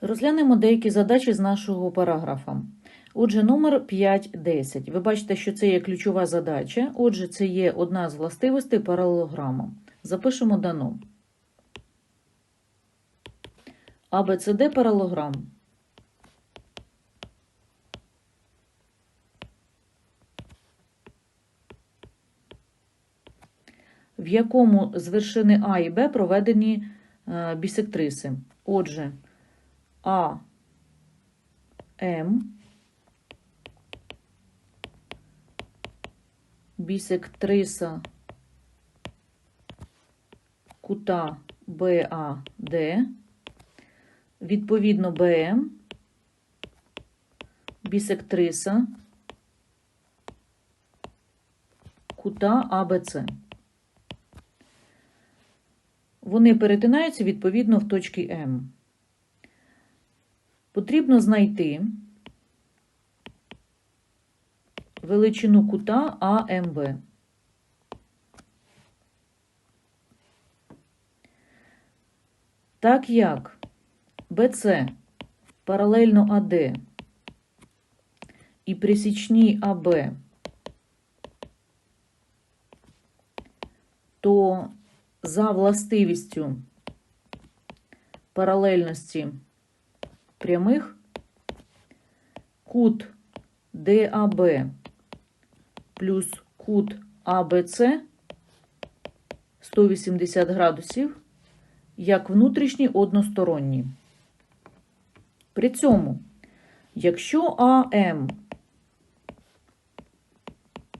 Розглянемо деякі задачі з нашого параграфа. Отже, номер 5.10. Ви бачите, що це є ключова задача. Отже, це є одна з властивостей паралелограма. Запишемо дано. АБЦД паралограм. В якому з вершини А і Б проведені е, бісектриси. Отже, А, М, бісектриса кута БАД, відповідно БМ, бісектриса кута АБЦ. Вони перетинаються відповідно в точці М. Потрібно знайти величину кута АМБ. Так як БЦ паралельно АД і присічні АБ, то за властивістю паралельності прямих кут ДАБ плюс кут АБЦ 180 градусів як внутрішні односторонні. При цьому, якщо АМ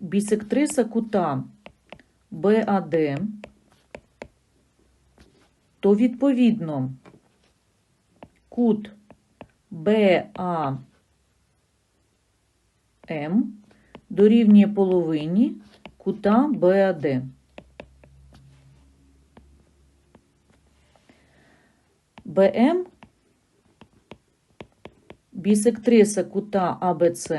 бісектриса кута БАД, то відповідно кут БАМ дорівнює половині кута БАД. БМ бісектриса кута АБЦ,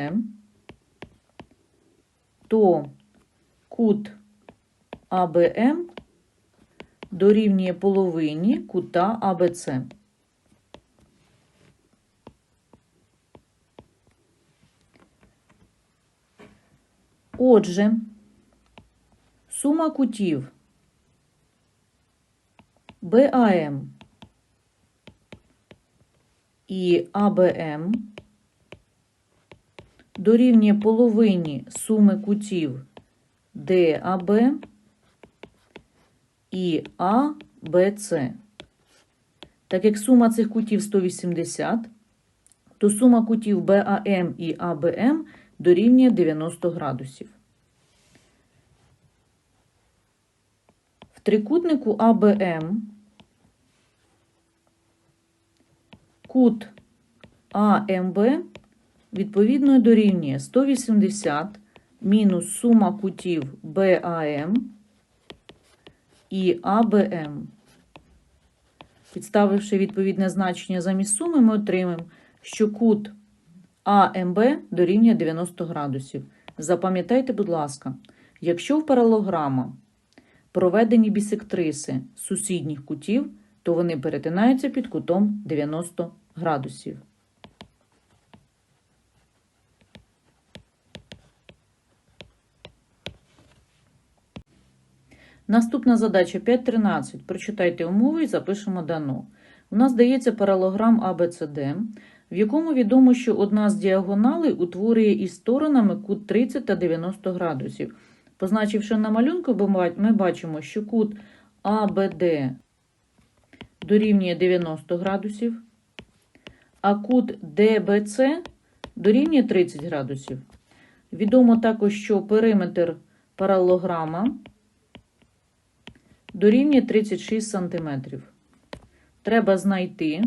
то кут АБМ дорівнює половині кута АБЦ. Отже, сума кутів БАМ і АБМ дорівнює половині суми кутів ДАБ і АБЦ. Так як сума цих кутів 180, то сума кутів БАМ і АБМ дорівнює 90 градусів. Трикутнику АБМ кут АМБ відповідно дорівнює 180 мінус сума кутів БАМ і АБМ. Підставивши відповідне значення замість суми, ми отримаємо, що кут АМБ дорівнює 90 градусів. Запам'ятайте, будь ласка, якщо в паралограма проведені бісектриси сусідніх кутів, то вони перетинаються під кутом 90 градусів. Наступна задача 5.13. Прочитайте умови і запишемо дано. У нас дається паралограм ABCD, в якому відомо, що одна з діагоналей утворює із сторонами кут 30 та 90 градусів. Позначивши на малюнку, ми бачимо, що кут АБД дорівнює 90 градусів, а кут ДБЦ дорівнює 30 градусів. Відомо також, що периметр паралограма дорівнює 36 см. Треба знайти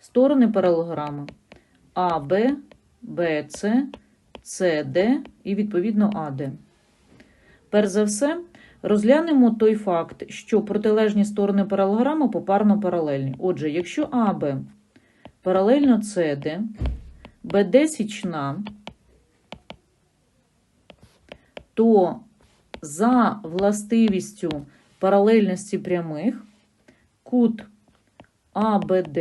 сторони паралограма АБ, БЦ, СД і, відповідно, АД. Перш за все, розглянемо той факт, що протилежні сторони паралограму попарно паралельні. Отже, якщо АБ паралельно СД, БД січна, то за властивістю паралельності прямих кут АБД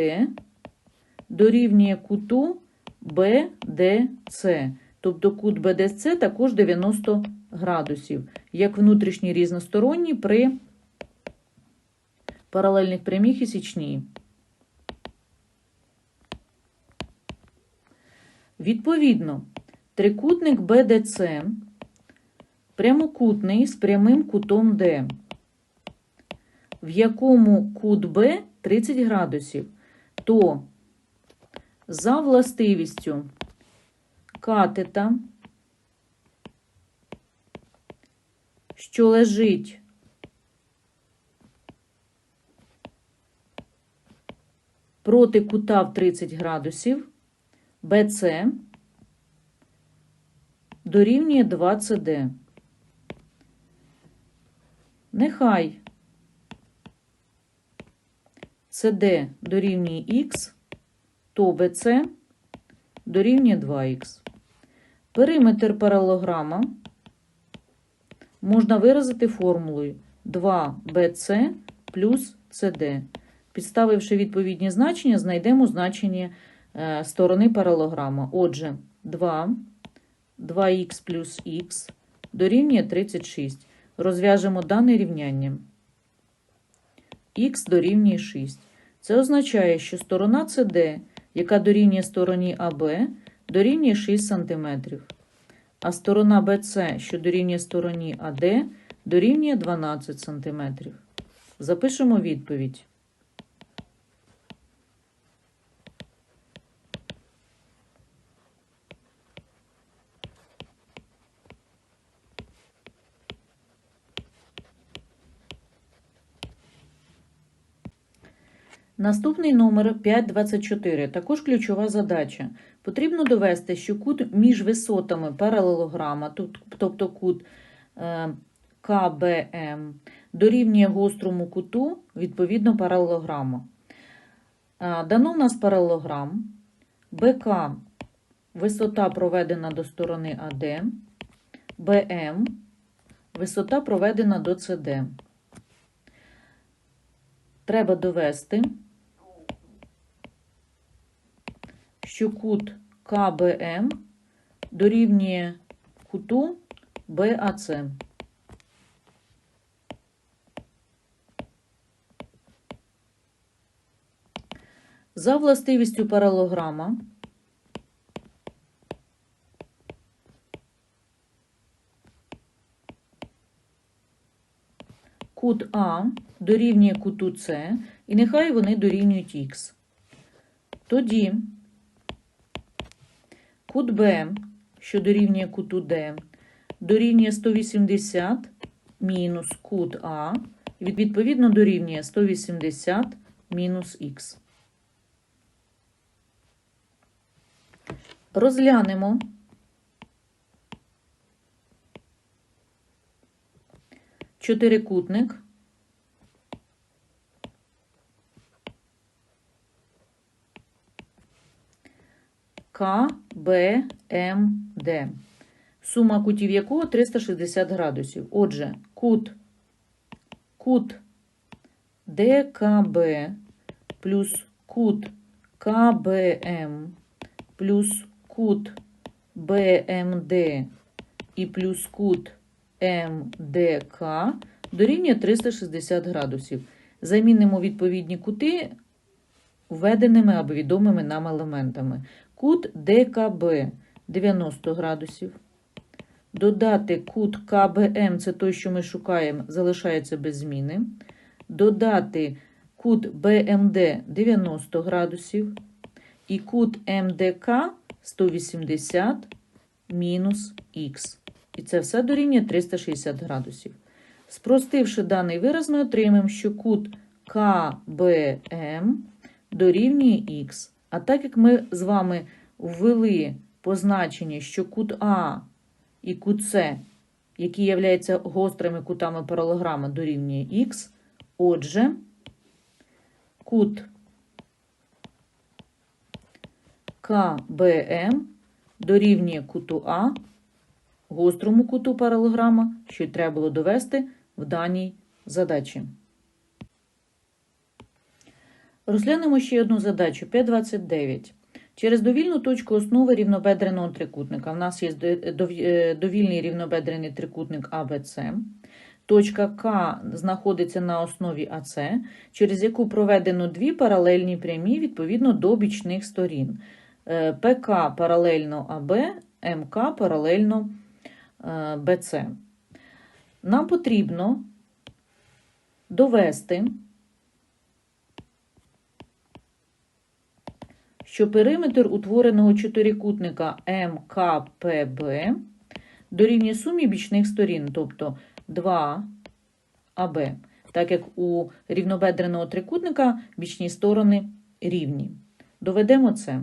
дорівнює куту БДЦ. Тобто кут БДЦ також 90 градусів, як внутрішній різносторонній при паралельних прямих і січній. Відповідно, трикутник БДЦ прямокутний з прямим кутом Д, в якому кут Б 30 градусів, то за властивістю катета, що лежить проти кута в 30 градусів, BC дорівнює 2CD. Нехай CD дорівнює Х, то BC дорівнює 2х. Периметр паралограма можна виразити формулою 2bc плюс cd. Підставивши відповідні значення, знайдемо значення е, сторони паралограма. Отже, 2, 2х плюс х дорівнює 36. Розв'яжемо дане рівняння. х дорівнює 6. Це означає, що сторона CD, яка дорівнює стороні АБ, дорівнює 6 см, а сторона BC, що дорівнює стороні АД, дорівнює 12 см. Запишемо відповідь. Наступний номер 524. Також ключова задача. Потрібно довести, що кут між висотами паралелограма, тобто кут е, КБМ, дорівнює гострому куту відповідно паралелограма. Е, Дано в нас паралелограм. БК висота проведена до сторони АД, БМ висота проведена до СД. Треба довести, що кут КБМ дорівнює куту БАЦ. За властивістю паралограма кут А дорівнює куту С, і нехай вони дорівнюють х. Тоді кут Б, що дорівнює куту Д, дорівнює 180 мінус кут А, і від- відповідно дорівнює 180 мінус х. Розглянемо чотирикутник КБМД, сума кутів якого 360 градусів. Отже, кут, кут ДКБ плюс кут КБМ плюс кут БМД і плюс кут МДК дорівнює 360 градусів. Замінимо відповідні кути введеними або відомими нам елементами. Кут ДКБ 90 градусів. Додати кут КБМ, це той, що ми шукаємо, залишається без зміни. Додати кут БМД 90 градусів. І кут МДК 180 мінус х. І це все дорівнює 360 градусів. Спростивши даний вираз, ми отримаємо, що кут КБМ дорівнює х. А так як ми з вами ввели позначення, що кут А і кут С, які являються гострими кутами паралограма, дорівнює х, отже, кут КБМ дорівнює куту А, гострому куту паралограма, що треба було довести в даній задачі. Розглянемо ще одну задачу 5.29. Через довільну точку основи рівнобедреного трикутника. В нас є дов- е, довільний рівнобедрений трикутник АБЦ. Точка К знаходиться на основі АЦ, через яку проведено дві паралельні прямі відповідно до бічних сторін. Е, ПК паралельно АБ, МК паралельно е, БЦ. Нам потрібно довести, що периметр утвореного чотирикутника МКПБ дорівнює сумі бічних сторін, тобто 2 АБ, так як у рівнобедреного трикутника бічні сторони рівні. Доведемо це.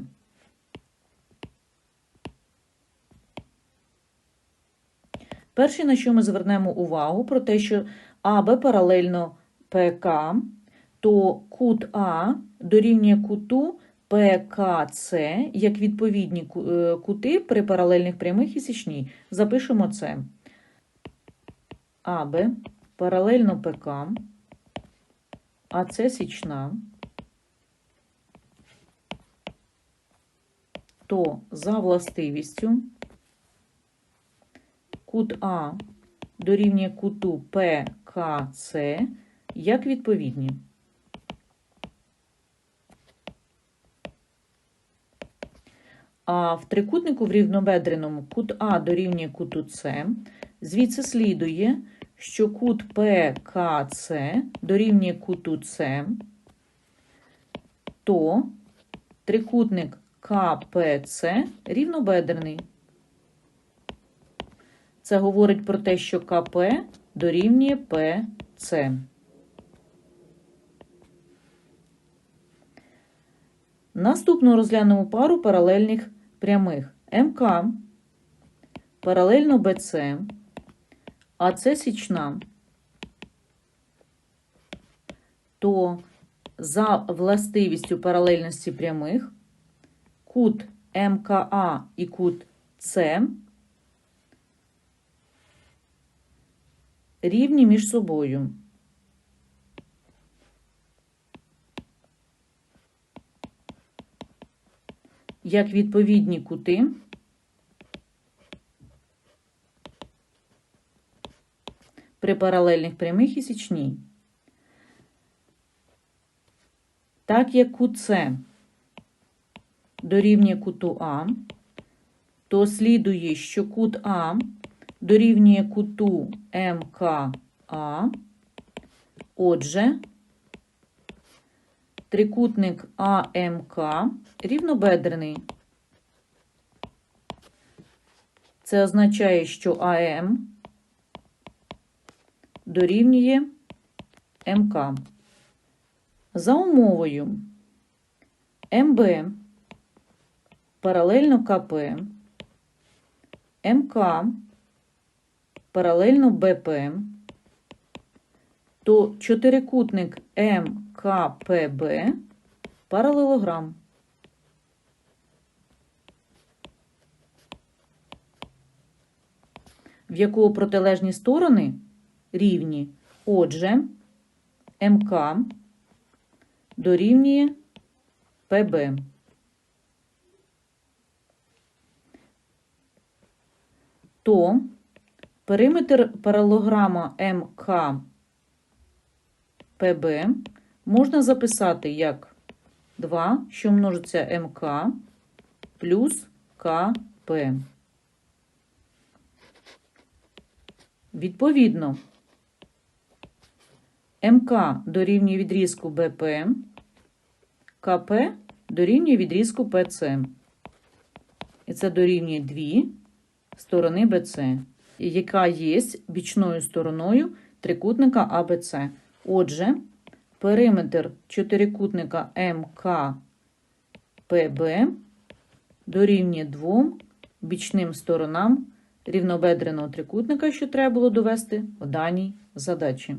Перше, на що ми звернемо увагу, про те, що АБ паралельно ПК, то кут А дорівнює куту ПКЦ як відповідні е, кути при паралельних прямих і січній. Запишемо це. АБ паралельно ПК, АЦ січна, то за властивістю кут А дорівнює куту ПКЦ як відповідні. А в трикутнику в рівнобедреному кут А дорівнює куту С. Звідси слідує, що кут ПКЦ дорівнює куту С, то трикутник КПЦ рівнобедрений. Це говорить про те, що КП дорівнює ПЦ. Наступно розглянемо пару паралельних прямих. МК паралельно БЦ, АЦ січна, то за властивістю паралельності прямих кут МКА і кут С рівні між собою. Як відповідні кути при паралельних прямих і січній. Так як кут С дорівнює куту А, то слідує, що кут А дорівнює куту МКА. Отже, трикутник АМК рівнобедрений. Це означає, що АМ дорівнює МК. За умовою МБ паралельно КП, МК паралельно БП, то чотирикутник МКПБ паралелограм. В якого протилежні сторони рівні. Отже, МК дорівнює ПБ. То периметр паралограма МК ПБ можна записати як 2, що множиться МК плюс КП. Відповідно, МК дорівнює відрізку БП, КП дорівнює відрізку ПЦ. І це дорівнює 2 сторони БЦ, яка є бічною стороною трикутника АБЦ. Отже, периметр чотирикутника МКПБ дорівнює двом бічним сторонам рівнобедреного трикутника, що треба було довести в даній задачі.